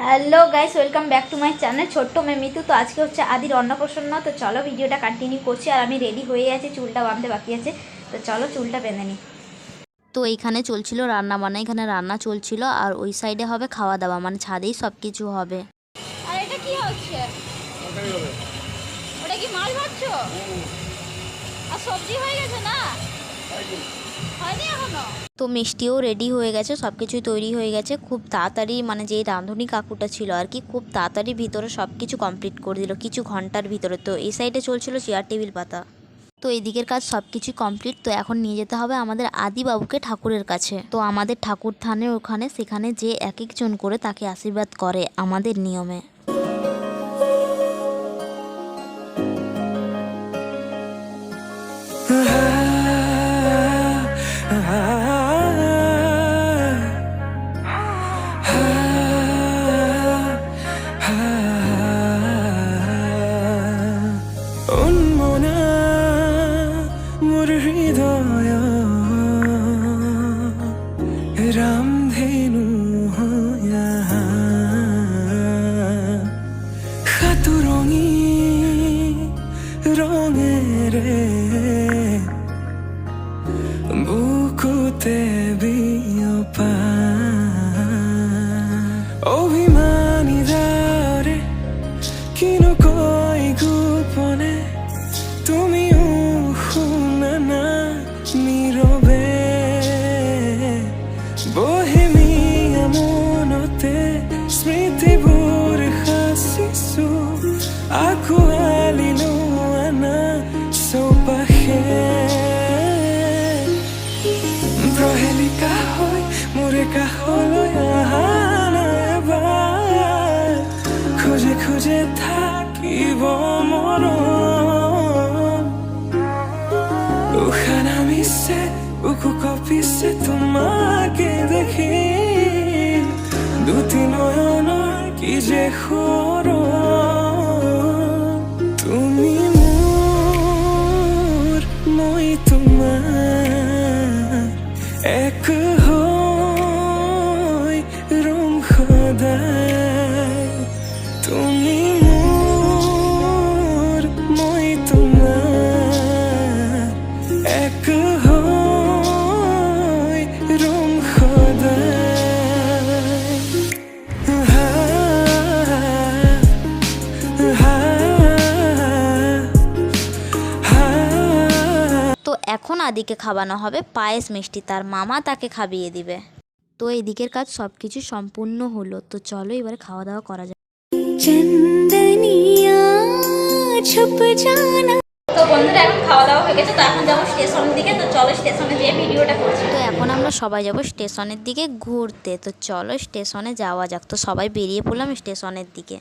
Hello guys welcome back to my channel ছোট্ট মেমিতু তো আজকে হচ্ছে আদির অন্নপ্রাশন। তো চলো ভিডিওটা কন্টিনিউ করছি আর আমি রেডি হয়ে আছি চুলটা বাঁধতে বাকি আছে। তো চলো চুলটা বেঁধে নিই তো এইখানে চলছিল রান্না বান্না এখানে রান্না চলছিল আর ওই সাইডে হবে খাওয়া দাওয়া মানে ছাদেই সব কিছু হবে। আর এটা কি হচ্ছে? ওটা কি মাছ ভাজছো? আর সবজি হয়ে গেছে না? হয়নি। এখনও? তো মিষ্টিও রেডি হয়ে গেছে সব কিছুই তৈরি হয়ে গেছে। খুব তাড়াতাড়ি মানে যেই রাঁধুনি কাকুটা ছিল আর কি খুব তাড়াতাড়ি ভিতরে সব কিছু কমপ্লিট করে দিল কিছু ঘণ্টার ভিতরে। তো এই সাইডে চলছিল চেয়ার টেবিল পাতা। তো এদিকের কাজ সব কিছু কমপ্লিট তো এখন নিয়ে যেতে হবে আমাদের আদিবাবুকে ঠাকুরের কাছে। তো আমাদের ঠাকুর থানের ওখানে সেখানে যে এক একজন করে তাকে আশীর্বাদ করে আমাদের নিয়মে। 그 বিয়পা অভিমানী দারে কিনো কই গোপনে? তুমিও শুনা না নীরৱে বহেমিয়া মনতে স্মৃতিবোৰ সাঁচিছো আঁকোৱালি আহা নাই এবাৰ খোজে খোজে থাকিব মৰম উশাহ নামিছে বুকু কঁপিছে তোমাকে দেখি দুটি নয়নৰ কি যে সৰম আদিকে খাওয়ানো হবে পায়েস মিষ্টি তার মামা তাকে খাবিয়ে দিবে। তো এদিকের কাজ সব কিছু সম্পূর্ণ হলো তো চলো এবারে খাওয়া দাওয়া করা যাক। চন্দনিয়া ছুপ তো বন্ধুরা এখন খাওয়া দাওয়া হয়ে গেছে তো এখন যাব স্টেশনের দিকে তো চলো স্টেশনে যেয়ে ভিডিওটা করছি। তো এখন আমরা সবাই যাব স্টেশনের দিকে ঘুরতে তো চলো স্টেশনে যাওয়া যাক। তো সবাই বেরিয়ে পড়লাম স্টেশনের দিকে।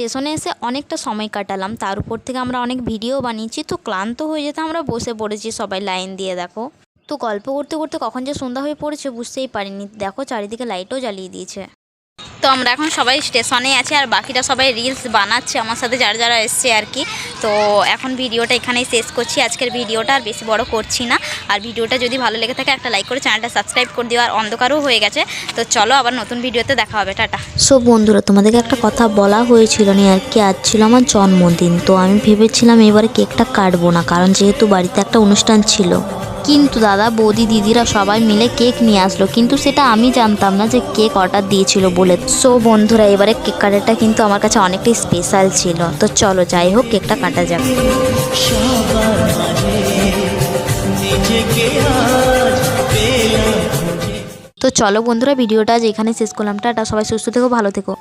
স্টেশনে এসে অনেকটা সময় কাটালাম। তার উপর থেকে আমরা অনেক ভিডিও বানিয়েছি। তো ক্লান্ত হয়ে যেতে আমরা বসে পড়েছি সবাই লাইন দিয়ে, দেখো। তো গল্প করতে করতে কখন যে সন্ধ্যা হয়ে পড়েছে বুঝতেই পারিনি। দেখো চারিদিকে লাইটও জ্বালিয়ে দিয়েছে। তো আমরা এখন সবাই স্টেশনে আছি আর বাকিটা সবাই রিলস বানাচ্ছে আমার সাথে, যারা যারা এসছে আর কি। তো এখন ভিডিওটা এখানেই শেষ করছি। আজকের ভিডিওটা আর বেশি বড় করছি না। আর ভিডিওটা যদি ভালো লেগে থাকে একটা লাইক করে চ্যানেলটা সাবস্ক্রাইব করে দিও আর অন্ধকারও হয়ে গেছে। তো চলো আবার নতুন ভিডিওতে দেখা হবে টাটা। সো বন্ধুরা তোমাদেরকে একটা কথা বলা হয়েছিল না আর কি আজ ছিল আমার জন্মদিন তো আমি ভেবেছিলাম এবারে কেকটা কাটবো না কারণ যেহেতু বাড়িতে একটা অনুষ্ঠান ছিল। কিন্তু দাদা বৌদি দিদিরা সবাই মিলে কেক নিয়ে আসলো কিন্তু সেটা আমি জানতাম না যে কেক অর্ডার দিয়েছিল বলে। সো বন্ধুরা এবারে কেক কাটারটা কিন্তু আমার কাছে অনেকটাই স্পেশাল ছিল। তো চলো যাই হোক কেকটা কাটা যাক। তো চলো বন্ধুরা ভিডিওটা আজ এখানে শেষ করলাম। টাটা সবাই সুস্থ থেকো ভালো থেকো।